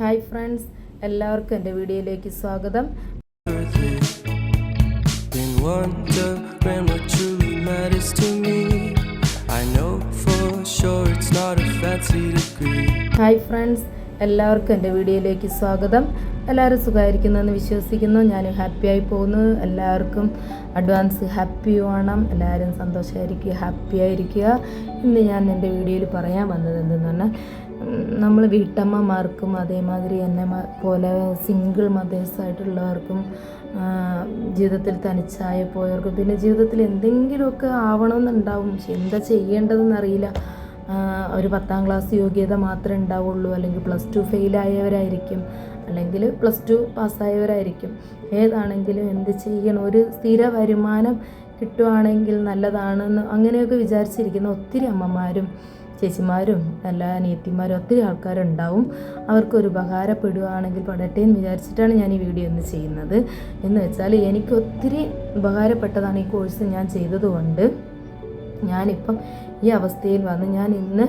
Hi friends എല്ലാവർക്കും എന്റെ വീഡിയോയിലേക്ക് സ്വാഗതം. ഹായ് ഫ്രണ്ട്സ് എല്ലാവർക്കും എന്റെ വീഡിയോയിലേക്ക് സ്വാഗതം. എല്ലാവരും സുഖമായിരിക്കുന്നതെന്ന് വിശ്വസിക്കുന്നു. ഞാൻ ഹാപ്പിയായി പോകുന്നു. എല്ലാവർക്കും അഡ്വാൻസ് ഹാപ്പി വേണം എല്ലാവരും സന്തോഷമായിരിക്കുക ഹാപ്പി ആയിരിക്കുക. ഇന്ന് ഞാൻ എന്റെ വീഡിയോയിൽ പറയാൻ വന്നത് എന്തെന്ന് പറഞ്ഞാൽ നമ്മൾ വീട്ടമ്മമാർക്കും അതേമാതിരി എന്നെ പോലെ സിംഗിൾ മദേഴ്സായിട്ടുള്ളവർക്കും ജീവിതത്തിൽ തനിച്ചായ പോയവർക്കും പിന്നെ ജീവിതത്തിൽ എന്തെങ്കിലുമൊക്കെ ആവണമെന്നുണ്ടാവും. പക്ഷെ എന്താ ചെയ്യേണ്ടതെന്നറിയില്ല. ഒരു പത്താം ക്ലാസ് യോഗ്യത മാത്രമേ ഉണ്ടാവുള്ളൂ. അല്ലെങ്കിൽ പ്ലസ് ടു ഫെയിലായവരായിരിക്കും അല്ലെങ്കിൽ പ്ലസ് ടു പാസ്സായവരായിരിക്കും ഏതാണെങ്കിലും എന്ത് ചെയ്യണം? ഒരു സ്ഥിര വരുമാനം കിട്ടുവാണെങ്കിൽ നല്ലതാണെന്ന് അങ്ങനെയൊക്കെ വിചാരിച്ചിരിക്കുന്ന ഒത്തിരി അമ്മമാരും ചേച്ചിമാരും എല്ലാ അനിയത്തിമാരും ഒത്തിരി ആൾക്കാരുണ്ടാവും. അവർക്ക് ഒരു ഉപകാരപ്പെടുകയാണെങ്കിൽ പെടട്ടെ എന്ന് വിചാരിച്ചിട്ടാണ് ഞാൻ ഈ വീഡിയോ ഒന്ന് ചെയ്യുന്നത്. എന്ന് വെച്ചാൽ എനിക്ക് ഒത്തിരി ഉപകാരപ്പെട്ടതാണ് ഈ കോഴ്സ് ഞാൻ ചെയ്തതുകൊണ്ട്. ഞാനിപ്പം ഈ അവസ്ഥയിൽ വന്ന് ഞാൻ ഇന്ന്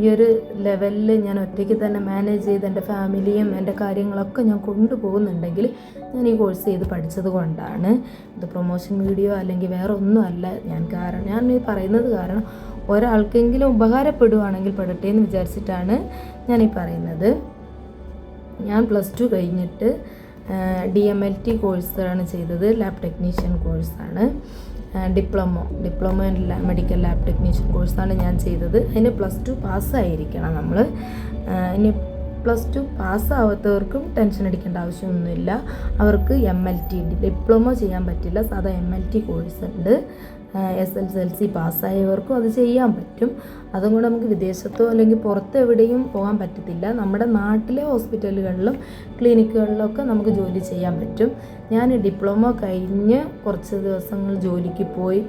ഈ ഒരു ലെവലിൽ ഞാൻ ഒറ്റയ്ക്ക് തന്നെ മാനേജ് ചെയ്ത് എന്റെ ഫാമിലിയും എന്റെ കാര്യങ്ങളൊക്കെ ഞാൻ കൊണ്ടുപോകുന്നുണ്ടെങ്കിൽ ഞാൻ ഈ കോഴ്സ് ചെയ്ത് പഠിച്ചത് കൊണ്ടാണ്. ഇത് പ്രൊമോഷൻ വീഡിയോ അല്ലെങ്കിൽ വേറെ ഒന്നുമല്ല ഞാൻ കാരണം ഞാൻ ഈ പറയുന്നത് കാരണം ഒരാൾക്കെങ്കിലും ഉപകാരപ്പെടുവാണെങ്കിൽ പെടട്ടെ എന്ന് വിചാരിച്ചിട്ടാണ് ഞാൻ ഈ പറയുന്നത്. ഞാൻ പ്ലസ് ടു കഴിഞ്ഞിട്ട് ഡി എം എൽ ടി കോഴ്സാണ് ചെയ്തത്. ലാബ് ടെക്നീഷ്യൻ കോഴ്സാണ്. Diploma diploma in medical lab technician കോഴ്സാണ് ഞാൻ ചെയ്തത്. അതിന് പ്ലസ് ടു പാസ്സായിരിക്കണം നമ്മൾ ഇനി പ്ലസ് ടു പാസ്സാവാത്തവർക്കും ടെൻഷൻ അടിക്കേണ്ട ആവശ്യമൊന്നുമില്ല. അവർക്ക് എം എൽ ടി ഡിപ്ലോമോ ചെയ്യാൻ പറ്റില്ല. സാധാ എം എൽ ടി കോഴ്സ് ഉണ്ട്. എസ് എൽ എൽ സി പാസ്സായവർക്കും അത് ചെയ്യാൻ പറ്റും. അതും കൂടെ നമുക്ക് വിദേശത്തോ അല്ലെങ്കിൽ പുറത്ത് എവിടെയും പോകാൻ പറ്റത്തില്ല. നമ്മുടെ നാട്ടിലെ ഹോസ്പിറ്റലുകളിലും ക്ലിനിക്കുകളിലൊക്കെ നമുക്ക് ജോലി ചെയ്യാൻ പറ്റും. ഞാൻ ഡിപ്ലോമ കഴിഞ്ഞ് കുറച്ച് ദിവസങ്ങൾ ജോലിക്ക് പോയി.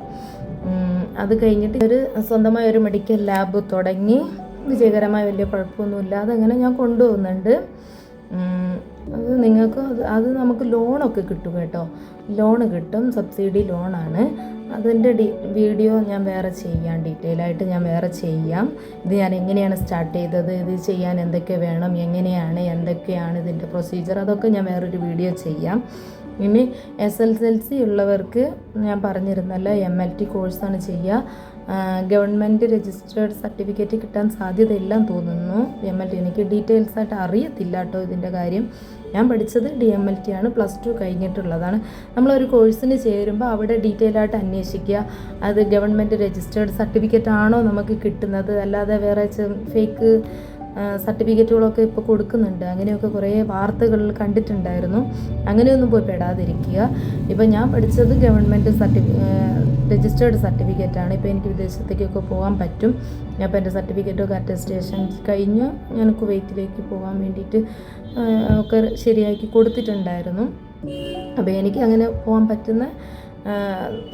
അത് കഴിഞ്ഞിട്ട് ഒരു സ്വന്തമായ ഒരു മെഡിക്കൽ ലാബ് തുടങ്ങി. വിജയകരമായ വലിയ കുഴപ്പമൊന്നുമില്ലാതെ അതങ്ങനെ ഞാൻ കൊണ്ടുപോകുന്നുണ്ട്. അത് നിങ്ങൾക്ക് അത് നമുക്ക് ലോണൊക്കെ കിട്ടും കേട്ടോ. ലോൺ കിട്ടും സബ്സിഡി ലോണാണ് അതിന്റെ ഡി വീഡിയോ ഞാൻ വേറെ ചെയ്യാം ഡീറ്റെയിൽ ആയിട്ട് ഞാൻ വേറെ ചെയ്യാം. ഇത് ഞാൻ എങ്ങനെയാണ് സ്റ്റാർട്ട് ചെയ്തത് ഇത് ചെയ്യാൻ എന്തൊക്കെ വേണം എങ്ങനെയാണ് എന്തൊക്കെയാണ് ഇതിന്റെ പ്രൊസീജിയർ അതൊക്കെ ഞാൻ വേറൊരു വീഡിയോ ചെയ്യാം. ഇനി എസ് എൽ എൽ സി ഉള്ളവർക്ക് ഞാൻ പറഞ്ഞിരുന്നല്ലോ എം എൽ ടി കോഴ്സാണ് ചെയ്യുക. ഗവൺമെന്റ് രജിസ്റ്റേർഡ് സർട്ടിഫിക്കറ്റ് കിട്ടാൻ സാധ്യതയില്ലെന്ന് തോന്നുന്നു. എം എൽ ടി എനിക്ക് ഡീറ്റെയിൽസ് ആയിട്ട് അറിയത്തില്ല കേട്ടോ ഇതിന്റെ കാര്യം. ഞാൻ പഠിച്ചത് ഡി എം എൽ ടി ആണ് പ്ലസ് ടു കഴിഞ്ഞിട്ടുള്ളതാണ്. നമ്മളൊരു കോഴ്സിന് ചേരുമ്പോൾ അവിടെ ഡീറ്റെയിൽ ആയിട്ട് അന്വേഷിക്കുക. അത് ഗവൺമെന്റ് രജിസ്റ്റേർഡ് സർട്ടിഫിക്കറ്റ് ആണോ നമുക്ക് കിട്ടുന്നത്? അല്ലാതെ വേറെ ഫേക്ക് സർട്ടിഫിക്കറ്റുകളൊക്കെ ഇപ്പോൾ കൊടുക്കുന്നുണ്ട്. അങ്ങനെയൊക്കെ കുറേ വാർത്തകളിൽ കണ്ടിട്ടുണ്ടായിരുന്നു. അങ്ങനെയൊന്നും പോയി പെടാതിരിക്കുക. ഇപ്പോൾ ഞാൻ പഠിച്ചത് ഗവൺമെന്റ് സർട്ടിഫി രജിസ്റ്റേർഡ് സർട്ടിഫിക്കറ്റാണ്. ഇപ്പോൾ എനിക്ക് വിദേശത്തേക്കൊക്കെ പോകാൻ പറ്റും. അപ്പോൾ എന്റെ സർട്ടിഫിക്കറ്റൊക്കെ അറ്റസ്റ്റേഷൻ കഴിഞ്ഞ്. ഞാൻ കുവൈറ്റിലേക്ക് പോകാൻ വേണ്ടിയിട്ട് ഒക്കെ ശരിയാക്കി കൊടുത്തിട്ടുണ്ടായിരുന്നു. അപ്പോൾ എനിക്ക് അങ്ങനെ പോകാൻ പറ്റുന്ന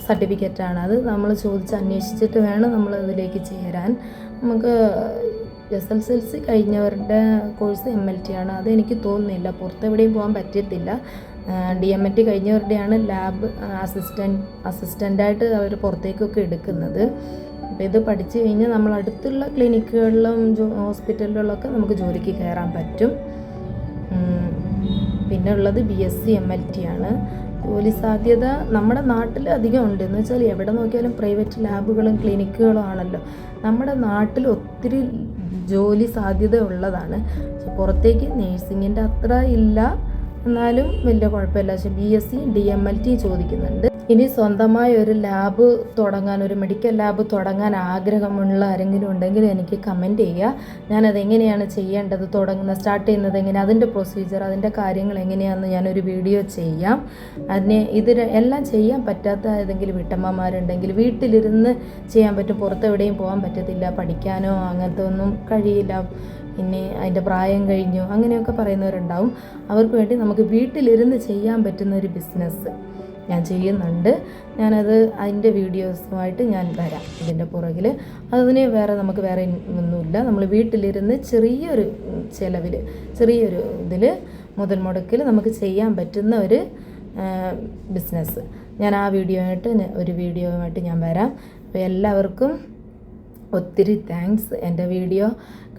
സർട്ടിഫിക്കറ്റാണ്. അത് നമ്മൾ ചോദിച്ച് അന്വേഷിച്ചിട്ട് വേണം നമ്മൾ അതിലേക്ക് ചേരാൻ. നമുക്ക് എസ് എൽ എൽ സി കഴിഞ്ഞവരുടെ കോഴ്സ് എം എൽ ടി ആണ്. അതെനിക്ക് തോന്നുന്നില്ല. പുറത്തെവിടെയും പോകാൻ പറ്റത്തില്ല. ഡി എം എൽ ടി കഴിഞ്ഞവരുടെയാണ് ലാബ് അസിസ്റ്റന്റ് അസിസ്റ്റന്റായിട്ട് അവർ പുറത്തേക്കൊക്കെ എടുക്കുന്നത്. അപ്പോൾ ഇത് പഠിച്ചു കഴിഞ്ഞാൽ നമ്മൾ അടുത്തുള്ള ക്ലിനിക്കുകളിലും ഹോസ്പിറ്റലുകളിലൊക്കെ നമുക്ക് ജോലിക്ക് കയറാൻ പറ്റും. പിന്നെ ഉള്ളത് B S C M L T ആണ്. ജോലി സാധ്യത നമ്മുടെ നാട്ടിൽ അധികം ഉണ്ട്. എന്ന് വെച്ചാൽ എവിടെ നോക്കിയാലും പ്രൈവറ്റ് ലാബുകളും ക്ലിനിക്കുകളും ആണല്ലോ. നമ്മുടെ നാട്ടിൽ ഒത്തിരി ജോലി സാധ്യത ഉള്ളതാണ്. പുറത്തേക്ക് നേഴ്സിങ്ങിന്റെ അത്ര ഇല്ല. എന്നാലും വലിയ കുഴപ്പമില്ല. പക്ഷെ B S C D M L T ചോദിക്കുന്നുണ്ട്. ഇനി സ്വന്തമായ ഒരു ലാബ് തുടങ്ങാൻ ഒരു മെഡിക്കൽ ലാബ് തുടങ്ങാൻ ആഗ്രഹമുള്ള ആരെങ്കിലും ഉണ്ടെങ്കിൽ എനിക്ക് കമന്റ് ചെയ്യുക. ഞാനത് എങ്ങനെയാണ് ചെയ്യേണ്ടത് തുടങ്ങുന്ന സ്റ്റാർട്ട് ചെയ്യുന്നത് എങ്ങനെ അതിന്റെ പ്രൊസീജിയർ അതിന്റെ കാര്യങ്ങൾ എങ്ങനെയാണെന്ന് ഞാനൊരു വീഡിയോ ചെയ്യാം. അതിന് ഇത് എല്ലാം ചെയ്യാൻ പറ്റാത്ത ഏതെങ്കിലും വീട്ടമ്മമാരുണ്ടെങ്കിൽ വീട്ടിലിരുന്ന് ചെയ്യാൻ പറ്റും. പുറത്തെവിടെയും പോകാൻ പറ്റത്തില്ല. പഠിക്കാനോ അങ്ങനത്തെ ഒന്നും കഴിയില്ല. പിന്നെ അതിന്റെ പ്രായം കഴിഞ്ഞു. അങ്ങനെയൊക്കെ പറയുന്നവരുണ്ടാവും. അവർക്ക് വേണ്ടി നമുക്ക് വീട്ടിലിരുന്ന് ചെയ്യാൻ പറ്റുന്ന ഒരു ബിസിനസ് ഞാൻ ചെയ്യുന്നുണ്ട്. ഞാനത് അതിന്റെ വീഡിയോസുമായിട്ട് ഞാൻ വരാം ഇതിന്റെ പുറകിൽ അതിന് വേറെ നമുക്ക് വേറെ ഒന്നുമില്ല. നമ്മൾ വീട്ടിലിരുന്ന് ചെറിയൊരു ചിലവിൽ ചെറിയൊരു ഇതിൽ മുതൽ മുടക്കിൽ നമുക്ക് ചെയ്യാൻ പറ്റുന്ന ഒരു ബിസിനസ് ഞാൻ ആ വീഡിയോ ആയിട്ട് ഒരു വീഡിയോ ആയിട്ട് ഞാൻ വരാം. അപ്പോൾ എല്ലാവർക്കും ഒത്തിരി താങ്ക്സ്. എന്റെ വീഡിയോ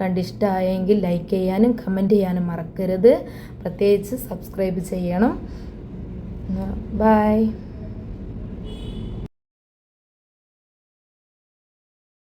കണ്ടിഷ്ടമായെങ്കിൽ ലൈക്ക് ചെയ്യാനും കമന്റ് ചെയ്യാനും മറക്കരുത്. പ്രത്യേകിച്ച് സബ്സ്ക്രൈബ് ചെയ്യണം. ബൈ